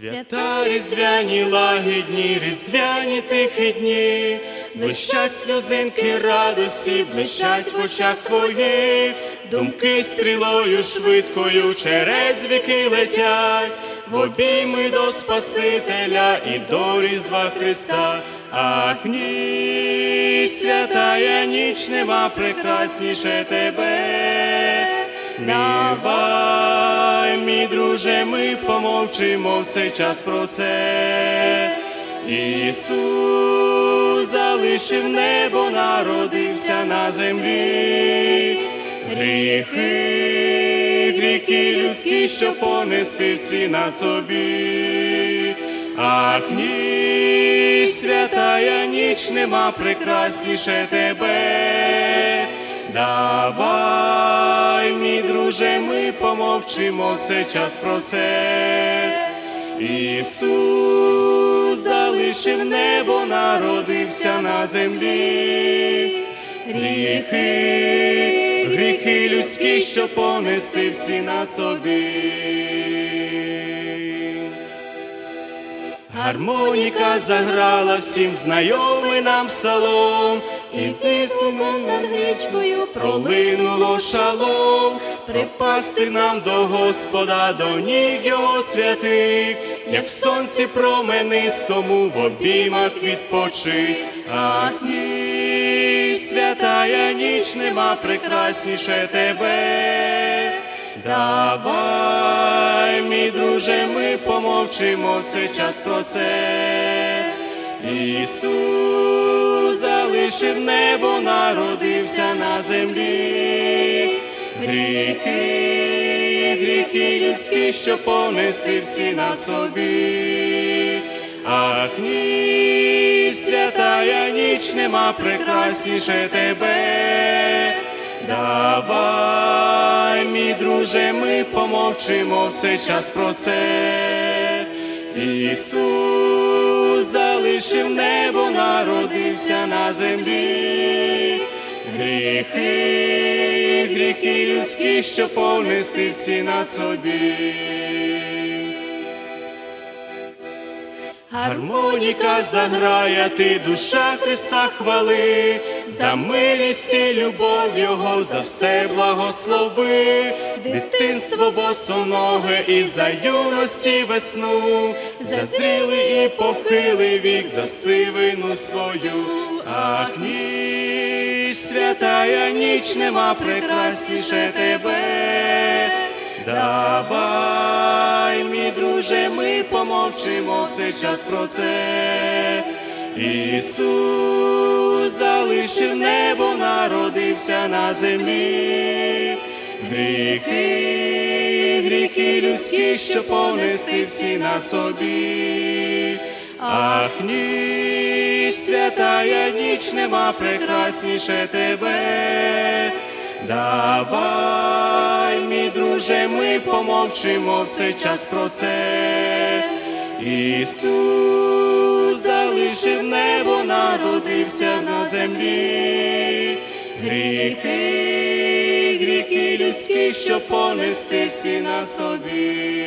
Свята різдвяні лагідні, різдвяні тихі дні, блищать сльозинки радості, блищать в очах твоїх, думки стрілою швидкою через віки летять, в обійми до Спасителя і до Різдва Христа. Ах, ніч, святая ніч, нема прекрасніше тебе. Давай, мій друже, ми помовчимо в цей час про це. Ісус залишив небо, народився на землі. Гріхи, гріхи людські, що понести всі на собі. Ах, ніч, святая ніч, нема прекрасніше тебе. Давай, мій друже, ми помовчимо в цей час про це. Ісус залишив небо, народився на землі. Гріхи, гріхи людські, що понести всі на собі. Гармоніка заграла всім знайомий нам псалом, і віртуном над гречкою пролинуло шалом, припасти нам до Господа, до ніг його святих, як в сонці променистому в обіймах відпочи. Ах, ніч, святая ніч, нема прекрасніше тебе. Давай, мій друже, ми помовчимо в цей час про це. Ісус залишив небо, народився на землі. Гріхи, гріхи людські, що понести всі на собі. Ах, ніч, святая ніч, нема прекрасніше тебе. Давай, мій друже, ми помовчимо в цей час про це. Ісус залишив небо, народився на землі. Гріхи, гріхи людські, що понести всі на собі. Гармоніка заграє, ти душа Христа хвали, за милість і любов Його, за все благослови, дитинство босоноге і за юності весну, за зрілий і похилий вік, за сивину свою, ах ніч, святая ніч, нема прекрасніше тебе. Давай, мій ми помовчимо в цей час про це. Ісус залишив небо, народився на землі. Гріхи, гріхи людські, що понести всі на собі. Ах, ніч, святая ніч, нема прекрасніше тебе. Давай, мій друже, ми помовчимо в цей час про це. Ісус залишив небо, народився на землі. Гріхи, гріхи людські, що понести всі на собі.